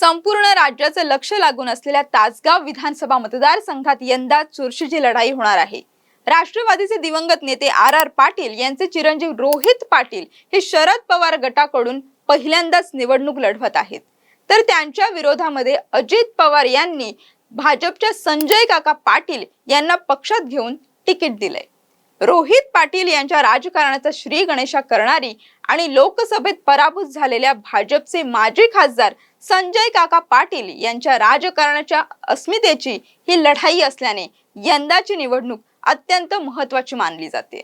संपूर्ण राज्याचं लक्ष लागून असलेल्या तासगाव विधानसभा मतदारसंघात यंदा चुरशीची लढाई होणार आहे. राष्ट्रवादीचे दिवंगत नेते आर आर पाटील यांचे चिरंजीव रोहित पाटील हे शरद पवार गटाकडून पहिल्यांदाच निवडणूक लढवत आहेत. तर त्यांच्या विरोधामध्ये अजित पवार यांनी भाजपच्या संजय काका पाटील यांना पक्षात घेऊन तिकीट दिलंय. रोहित पाटील यांच्या राजकारणाचा श्री गणेशा करणारी आणि लोकसभेत पराभूत झालेल्या भाजपचे माजी खासदार संजय काका पाटील यांच्या राजकारणाच्या अस्मितेची ही लढाई असल्याने यंदाची निवडणूक अत्यंत महत्वाची मानली जाते.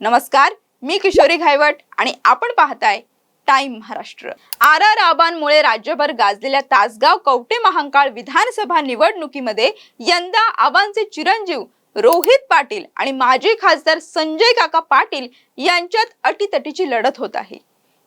नमस्कार मी किशोरी घायवट आणि आपण पाहताय टाइम महाराष्ट्र. आर आर आबांमुळे राज्यभर गाजलेल्या तासगाव कवटे महांकाळ विधानसभा निवडणुकीमध्ये यंदा आबांचे चिरंजीव रोहित पाटील आणि माजी खासदार संजय काका पाटील यांच्यात अटीतटीची लढत होत आहे.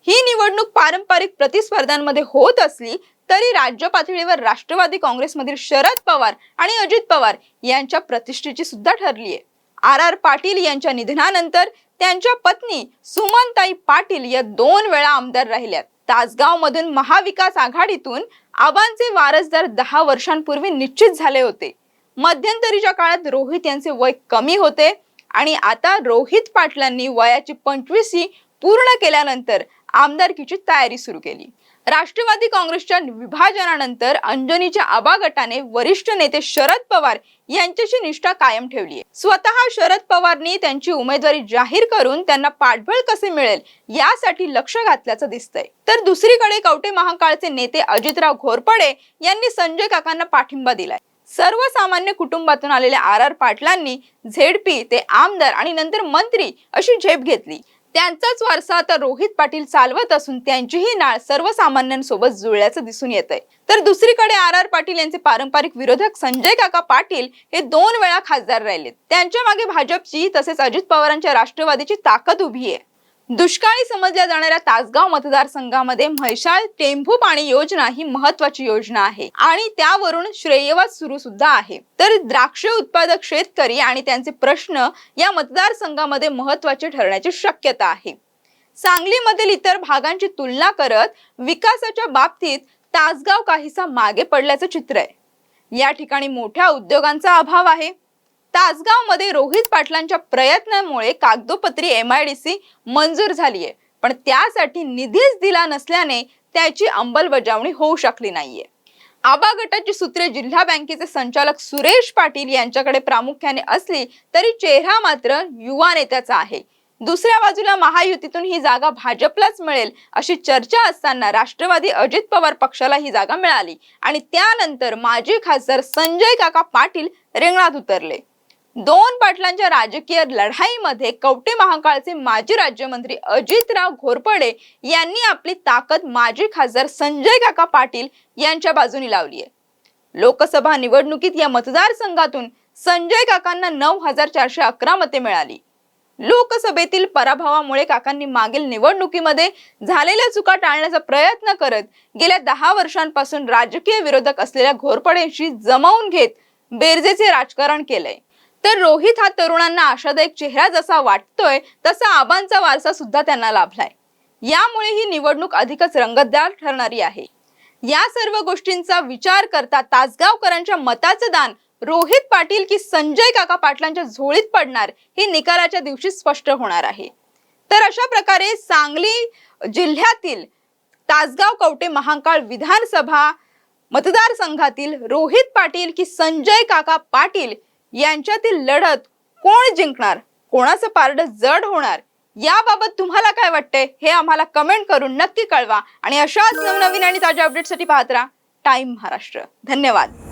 ही निवडणूक पारंपरिक प्रतिस्पर्धांमध्ये होत असली तरी राज्य पातळीवर राष्ट्रवादी काँग्रेसमधील शरद पवार आणि अजित पवार यांच्या प्रतिष्ठेची सुद्धा ठरली आहे. आर आर पाटील यांच्या निधनानंतर त्यांच्या पत्नी सुमनताई पाटील या दोन वेळा आमदार राहिल्यात. तासगाव मधून महाविकास आघाडीतून आबांचे वारसदार दहा वर्षांपूर्वी निश्चित झाले होते. मध्यंतरीच्या काळात रोहित यांचे वय कमी होते आणि आता रोहित पाटलांनी वयाची पंचवीसी पूर्ण केल्यानंतर आमदारकीची तयारी सुरू केली. राष्ट्रवादी काँग्रेसच्या विभाजनानंतर अंजनीच्या आबा गटाने वरिष्ठ नेते शरद पवार यांच्याशी निष्ठा कायम ठेवली आहे. स्वतः शरद पवारनी त्यांची उमेदवारी जाहीर करून त्यांना पाठबळ कसे मिळेल यासाठी लक्ष घातल्याचं दिसतंय. तर दुसरीकडे कवटे महाकाळचे नेते अजितराव घोरपडे यांनी संजय काकांना पाठिंबा दिलाय. सर्वसामान्य कुटुंबातून आलेल्या आर आर पाटलांनी झेडपी ते आमदार आणि नंतर मंत्री अशी झेप घेतली. त्यांचाच वारसा आता रोहित पाटील चालवत असून त्यांचीही नाळ सर्वसामान्यांसोबत जुळल्याचं दिसून येत आहे तर दुसरीकडे आर आर पाटील यांचे पारंपरिक विरोधक संजय काका पाटील हे दोन वेळा खासदार राहिलेत. त्यांच्या मागे भाजपची तसेच अजित पवारांच्या राष्ट्रवादीची ताकद उभी आहे. दुष्काळी समजल्या जाणाऱ्या तासगाव मतदारसंघामध्ये म्हैशाळ टेंभू पाणी योजना ही महत्वाची योजना आहे. आणि त्यावरून श्रेयवाद सुरू सुद्धा आहे. तर द्राक्ष उत्पादक शेतकरी आणि त्यांचे प्रश्न या मतदारसंघामध्ये महत्त्वाचे ठरण्याची शक्यता आहे. सांगलीमधील इतर भागांची तुलना करत विकासाच्या बाबतीत तासगाव काहीसा मागे पडल्याचं चित्र आहे. या ठिकाणी मोठ्या उद्योगांचा अभाव आहे. तासगावमध्ये रोहित पाटलांच्या प्रयत्नामुळे कागदोपत्री एम आय डी सी मंजूर झाली आहे पण त्यासाठी निधीच दिला नसल्याने त्याची अंमलबजावणी होऊ शकली नाहीये. आबा गटाची सूत्रे जिल्हा बँकेचे संचालक सुरेश पाटील यांच्याकडे प्रामुख्याने असली तरी चेहरा मात्र युवा नेत्याचा आहे. दुसऱ्या बाजूला महायुतीतून ही जागा भाजपलाच मिळेल अशी चर्चा असताना राष्ट्रवादी अजित पवार पक्षाला ही जागा मिळाली आणि त्यानंतर माजी खासदार संजय काका पाटील रिंगणात उतरले. दोन पाटलांच्या राजकीय लढाईमध्ये कवटे महाकाळचे माजी राज्यमंत्री अजितराव घोरपडे यांनी आपली ताकद माजी खासदार संजय काका पाटील यांच्या बाजूनी लावली आहे. लोकसभा निवडणुकीत या मतदारसंघातून संजय काकांना नऊ हजार चारशे अकरा मते मिळाली. लोकसभेतील पराभवामुळे काकांनी मागील निवडणुकीमध्ये झालेल्या चुका टाळण्याचा प्रयत्न करत गेल्या दहा वर्षांपासून राजकीय विरोधक असलेल्या घोरपडेंशी जमावून घेत बेरजेचे राजकारण केलंय. तर रोहित हा तरुणांना आशादायक चेहरा जसा वाटतोय तसा आबांचा वारसा सुद्धा त्यांना लाभलाय. यामुळे ही निवडणूक अधिकच रंगतदार ठरणारी आहे. या सर्व गोष्टींचा विचार करता तासगावकरांच्या मताचं दान रोहित पाटील की संजय काका पाटलांच्या झोळीत पडणार हे निकालाच्या दिवशी स्पष्ट होणार आहे. तर अशा प्रकारे सांगली जिल्ह्यातील तासगाव कवटे महांकाळ विधानसभा मतदारसंघातील रोहित पाटील की संजय काका पाटील यांच्यातील लढत कोण जिंकणार? कोणाचं पारड जड होणार? याबाबत तुम्हाला काय वाटतंय? हे आम्हाला कमेंट करून नक्की कळवा. आणि अशाच नवनवीन आणि ताज्या अपडेटसाठी पाहत राहा. टाइम महाराष्ट्र. धन्यवाद.